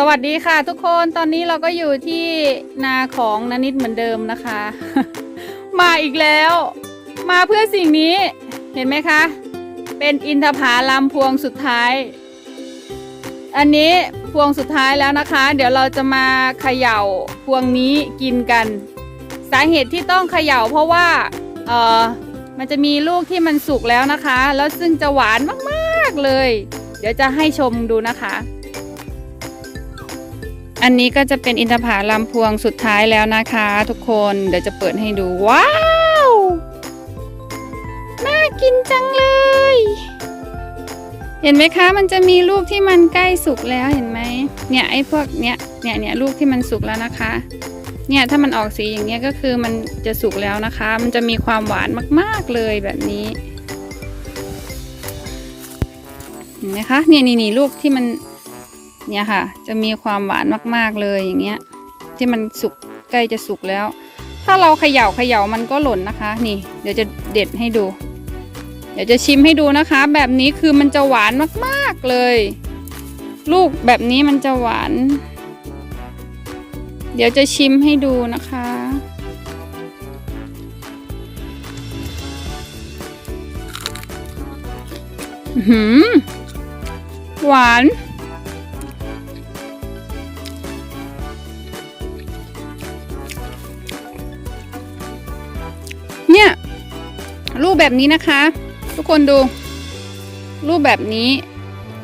สวัสดีค่ะทุกคนตอนนี้เราก็อยู่ที่นาของนานิดเหมือนเดิมนะคะ มาอีกแล้ว มาเพื่อสิ่งนี้เห็นไหมคะ เป็นอินทผาลัมพวงสุดท้าย อันนี้พวงสุดท้ายแล้วนะคะ เดี๋ยวเราจะมาเขย่าพวงนี้กินกัน สาเหตุที่ต้องเขย่าเพราะว่าเออมันจะมีลูกที่มันสุกแล้วนะคะ แล้วซึ่งจะหวานมากๆเลย เดี๋ยวจะให้ชมดูนะคะ อันนี้ก็จะเป็นอินทผลัมพวงสุดท้ายแล้วนะคะ ทุกคนเดี๋ยวจะเปิดให้ดู ว้าว น่ากินจังเลย เห็นไหมคะ มันจะมีลูกที่มันใกล้สุกแล้วเห็นไหมเนี่ยไอ้พวกเนี้ยเนี่ยเนี่ยลูกที่มันสุกแล้วนะคะ เนี่ยถ้ามันออกสีอย่างเงี้ยก็คือมันจะสุกแล้วนะคะ มันจะมีความหวานมากๆเลยแบบนี้เห็นไหมคะเนี่ยนี่นี่ลูกที่มัน เนี่ยค่ะ จะมีความหวานมากๆเลยอย่างเงี้ย ที่มันสุกใกล้จะสุกแล้ว ถ้าเราเขย่าเขย่ามันก็หล่นนะคะ นี่ เดี๋ยวจะเด็ดให้ดู เดี๋ยวจะชิมให้ดูนะคะ แบบนี้คือมันจะหวานมากๆเลย ลูกแบบนี้มันจะหวาน เดี๋ยวจะชิมให้ดูนะคะอื้อหือหวาน รูปแบบนี้นะคะ ทุกคนดู รูปแบบนี้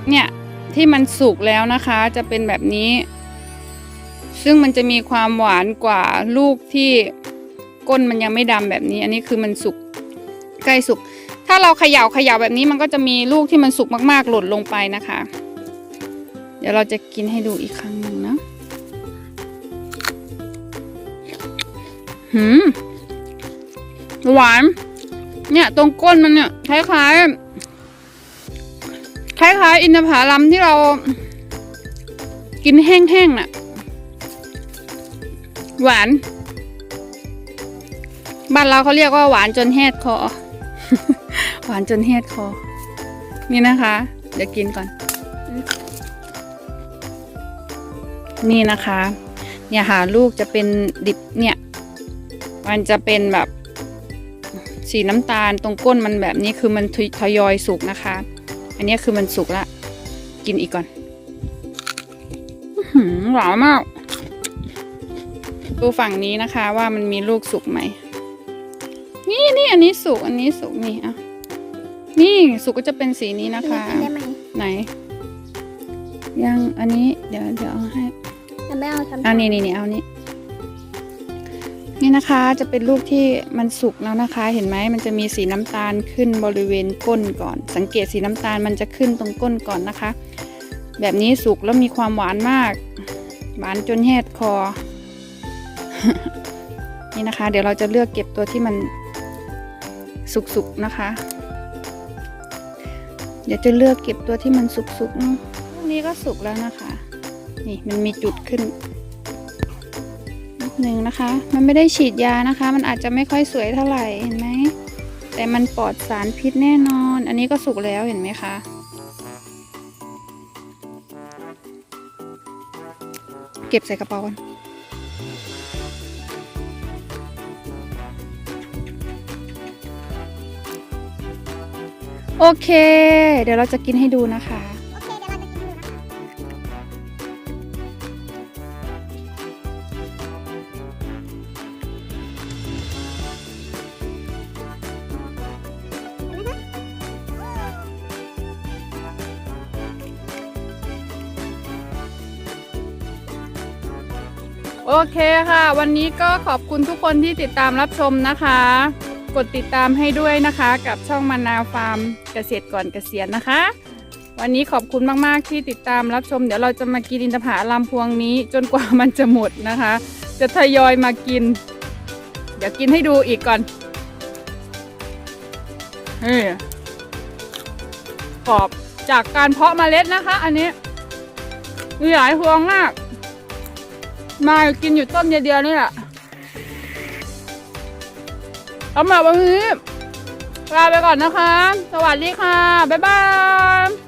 เนี่ยที่มันสุกแล้วนะคะ จะเป็นแบบนี้ ซึ่งมันจะมีความหวานกว่าลูกที่ก้นมันยังไม่ดำแบบนี้ อันนี้คือมันสุกใกล้สุก ถ้าเราเขย่าเขย่าแบบนี้มันก็จะมีลูกที่มันสุกมาก ๆ หล่นลงไปนะคะ เดี๋ยวเราจะกินให้ดูอีกครั้งหนึ่งนะหืมหวาน เนี่ยตรงก้นมันเนี่ยคล้ายๆคล้ายๆอินทผลัมที่เรา กินแห้งๆน่ะ หวาน บ้านเราเขาเรียกว่าหวานจนแหดคอ หวานจนแหดคอ นี่นะคะ เดี๋ยวกินก่อน นี่นะคะ เนี่ยค่ะลูกจะเป็นดิบเนี่ย มันจะเป็นแบบ สีน้ำตาลตรงก้นมันแบบนี้คือมันทยทยอยสุกนะคะ อันนี้คือมันสุกละกินอีกก่อนอื้อหือหวานมาก ดูฝั่งนี้นะคะว่ามันมีลูกสุกไหม นี่นี่อันนี้สุกอันนี้สุกนี่อะนี่สุกก็จะเป็นสีนี้นะคะกินได้ไหมไหน ยังอันนี้เดี๋ยวเดี๋ยวเอาให้จะไม่เอาทำอันนี้นี่นี่เอานี้ นี่นะคะจะเป็นลูกที่มันสุกแล้วนะคะ เห็นไหมมันจะมีสีน้ำตาลขึ้นบริเวณก้นก่อน สังเกตสีน้ำตาลมันจะขึ้นตรงก้นก่อนนะคะ แบบนี้สุกแล้วมีความหวานมาก หวานจนแหดคอ นี่นะคะ เดี๋ยวเราจะเลือกเก็บตัวที่มันสุกๆนะคะ เดี๋ยวจะเลือกเก็บตัวที่มันสุกๆนอะลูกนี้ก็สุกแล้วนะคะ นี่มันมีจุดขึ้น นิดนึงนะคะ มันไม่ได้ฉีดยานะคะ มันอาจจะไม่ค่อยสวยเท่าไหร่เห็นไหมแต่มันปลอดสารพิษแน่นอน อันนี้ก็สุกแล้วเห็นไหมคะเก็บใส่กระเป๋าก่อนโอเค เดี๋ยวเราจะกินให้ดูนะคะ โอเคค่ะ วันนี้ก็ขอบคุณทุกคนที่ติดตามรับชมนะคะ กดติดตามให้ด้วยนะคะ กับช่องมานาวฟาร์มเกษตรก่อนเกษียณนะคะ วันนี้ขอบคุณมากๆที่ติดตามรับชม เดี๋ยวเราจะมากินอินทผลัมพวงนี้ จนกว่ามันจะหมดนะคะ จะทยอยมากิน เดี๋ยวกินให้ดูอีกก่อนเฮ้ยกรอบจากการเพาะเมล็ดนะคะ อันนี้มีหลายพวงมาก มากินอยู่ต้นเดียวๆนี่แหละเอามาวันนี้ลาไปก่อนนะคะ สวัสดีค่ะ บ๊ายบาย